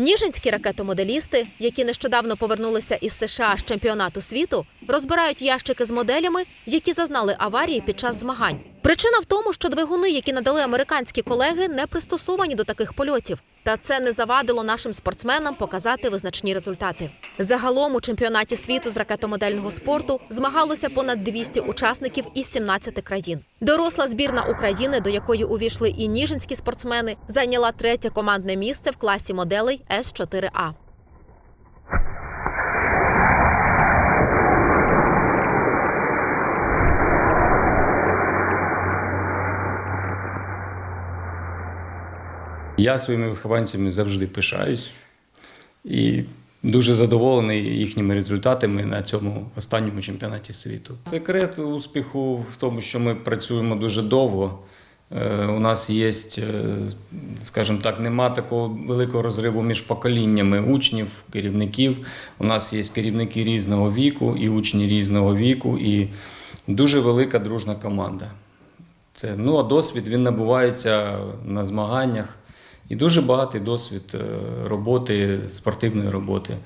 Ніжинські ракетомоделісти, які нещодавно повернулися із США з чемпіонату світу, розбирають ящики з моделями, які зазнали аварії під час змагань. Причина в тому, що двигуни, які надали американські колеги, не пристосовані до таких польотів. Та це не завадило нашим спортсменам показати визначні результати. Загалом у чемпіонаті світу з ракетомодельного спорту змагалося понад 200 учасників із 17 країн. Доросла збірна України, до якої увійшли і ніжинські спортсмени, зайняла третє командне місце в класі моделей С4А. Я своїми вихованцями завжди пишаюсь і дуже задоволений їхніми результатами на цьому останньому чемпіонаті світу. Секрет успіху в тому, що ми працюємо дуже довго. Е, У нас є, скажімо так, нема такого великого розриву між поколіннями учнів, керівників. У нас є керівники різного віку і учні різного віку, і дуже велика дружна команда. Це, ну, а досвід він набувається на змаганнях. І дуже багатий досвід е, роботи, спортивної роботи.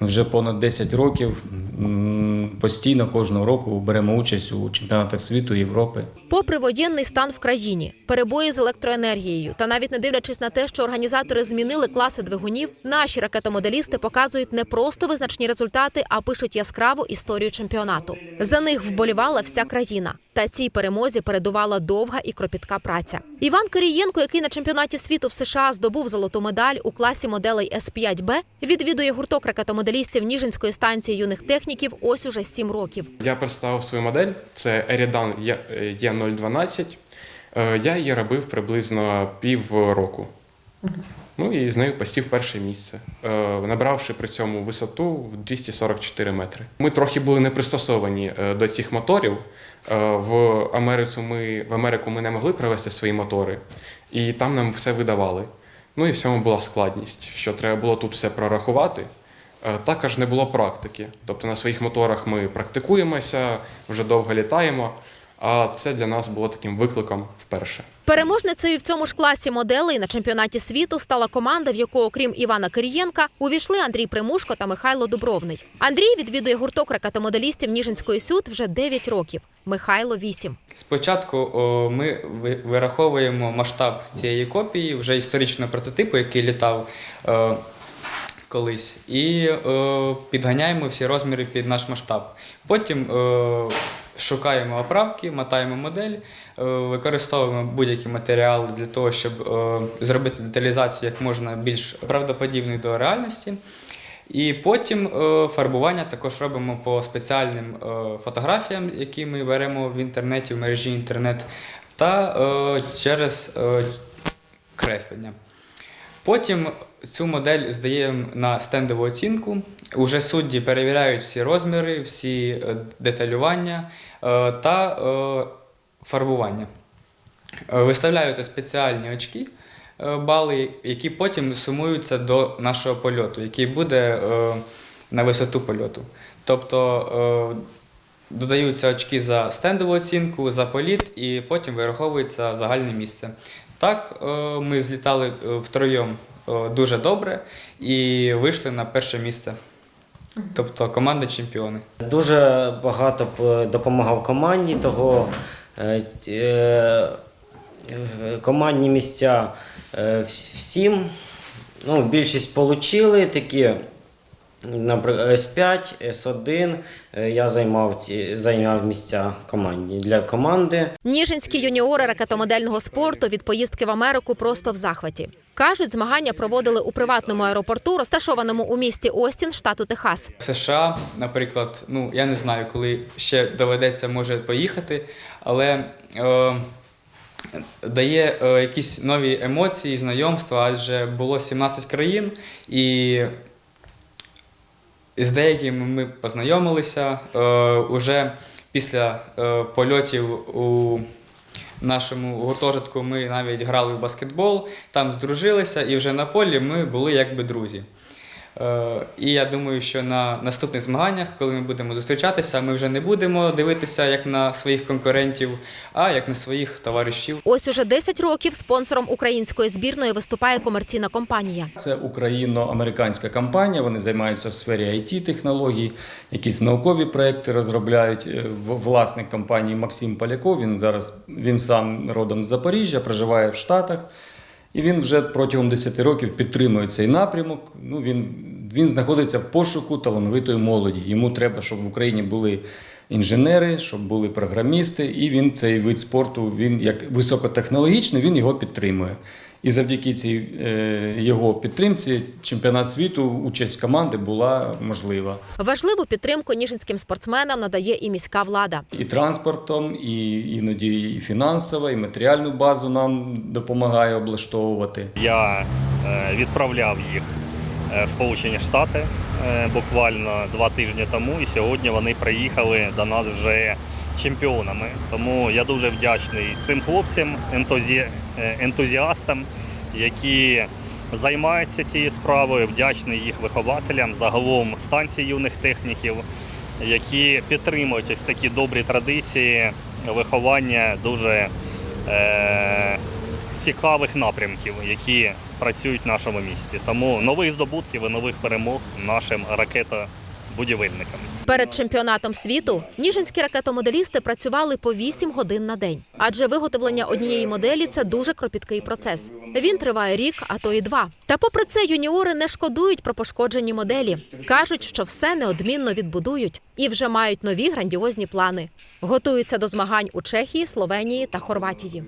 Ми вже понад 10 років постійно кожного року беремо участь у чемпіонатах світу, Європи. Попри воєнний стан в країні, перебої з електроенергією та навіть не дивлячись на те, що організатори змінили класи двигунів, наші ракетомоделісти показують не просто визначні результати, а пишуть яскраву історію чемпіонату. За них вболівала вся країна. Та цій перемозі передувала довга і кропітка праця. Іван Кирієнко, який на чемпіонаті світу в США здобув золоту медаль у класі моделей С5Б, відвідує гурток ракетомоделістів Ніжинської станції юних техніків ось уже сім років. Я представив свою модель, це Eridan E012. Е, Я її робив приблизно півроку. Ну і з нею посів перше місце, е, набравши при цьому висоту в 244 метри. Ми трохи були не пристосовані е, до цих моторів. Е, В Америку ми, в Америку ми не могли привезти свої мотори, і там нам все видавали. Ну і в цьому була складність, що треба було тут все прорахувати. Також не було практики. Тобто на своїх моторах ми практикуємося, вже довго літаємо, а це для нас було таким викликом вперше. Переможницею в цьому ж класі моделей на чемпіонаті світу стала команда, в яку, окрім Івана Кирієнка, увійшли Андрій Примушко та Михайло Дубровний. Андрій відвідує гурток ракетомоделістів Ніжинської сюд вже 9 років. Михайло 8. Спочатку о, ми вираховуємо масштаб цієї копії, вже історичного прототипу, який літав е, колись, і е, підганяємо всі розміри під наш масштаб. Потім е, шукаємо оправки, мотаємо модель, е, використовуємо будь-які матеріали для того, щоб е, зробити деталізацію як можна більш правдоподібною до реальності. І потім е, фарбування також робимо по спеціальним фотографіям, які ми беремо в інтернеті, в мережі інтернет, та через креслення. Потім цю модель здаємо на стендову оцінку. Уже судді перевіряють всі розміри, всі е, деталювання е, та е, фарбування. Виставляються спеціальні очки, бали, які потім сумуються до нашого польоту, який буде на висоту польоту. Тобто додаються очки за стендову оцінку, за політ, і потім вираховується загальне місце. Так, ми злітали втроєм е, дуже добре і вийшли на перше місце. Тобто команда чемпіони. Дуже багато допомагав команді, того е, е, е, командні місця е, всім. Ну, більшість отримали такі. Наприклад, С5, С1. е, Я займав, ці- зайняв місця команді для команди. Ніжинські юніори ракетомодельного спорту від поїздки в Америку просто в захваті. Кажуть, змагання проводили у приватному аеропорту, розташованому у місті Остін, штату Техас. В США, наприклад, ну я не знаю, коли ще доведеться може поїхати, але е, дає е, якісь нові емоції, знайомства, адже було 17 країн, і з деякими ми познайомилися. Е, уже після е, польотів у нашому гуртожитку ми навіть грали в баскетбол, там здружилися, і вже на полі ми були якби друзі. Е, І я думаю, що на наступних змаганнях, коли ми будемо зустрічатися, ми вже не будемо дивитися як на своїх конкурентів, а як на своїх товаришів. Ось уже 10 років спонсором української збірної виступає комерційна компанія. Це україно-американська компанія. Вони займаються в сфері it технологій, якісь наукові проекти розробляють. Е, в- Власник компанії Максим Поляков. Він зараз він сам родом з Запоріжжя, проживає в Штатах. І він вже протягом 10 років підтримує цей напрямок. Ну, він, він знаходиться в пошуку талановитої молоді. Йому треба, щоб в Україні були інженери, щоб були програмісти, і він цей вид спорту, він як високотехнологічний, він його підтримує. І завдяки цій е, його підтримці чемпіонат світу, участь команди була можлива. Важливу підтримку ніжинським спортсменам надає і міська влада. І транспортом, і іноді і фінансово, і матеріальну базу нам допомагає облаштовувати. Я е, відправляв їх е, в Сполучені Штати буквально два тижні тому, і сьогодні вони приїхали до нас вже чемпіонами. Тому я дуже вдячний цим хлопцям, ентузі... е, ентузіастам, які займаються цією справою. Вдячний їх вихователям, загалом станції юних техніків, які підтримують ось такі добрі традиції виховання дуже. Е цікавих напрямків, які працюють в нашому місті. Тому нових здобутків і нових перемог нашим ракетобудівельникам. Перед чемпіонатом світу ніжинські ракетомоделісти працювали по 8 годин на день, адже виготовлення однієї моделі це дуже кропіткий процес. Він триває рік, а то і два. Та попри це юніори не шкодують про пошкоджені моделі. кажуть, що все неодмінно відбудують і вже мають нові грандіозні плани. Готуються до змагань у Чехії, Словенії та Хорватії.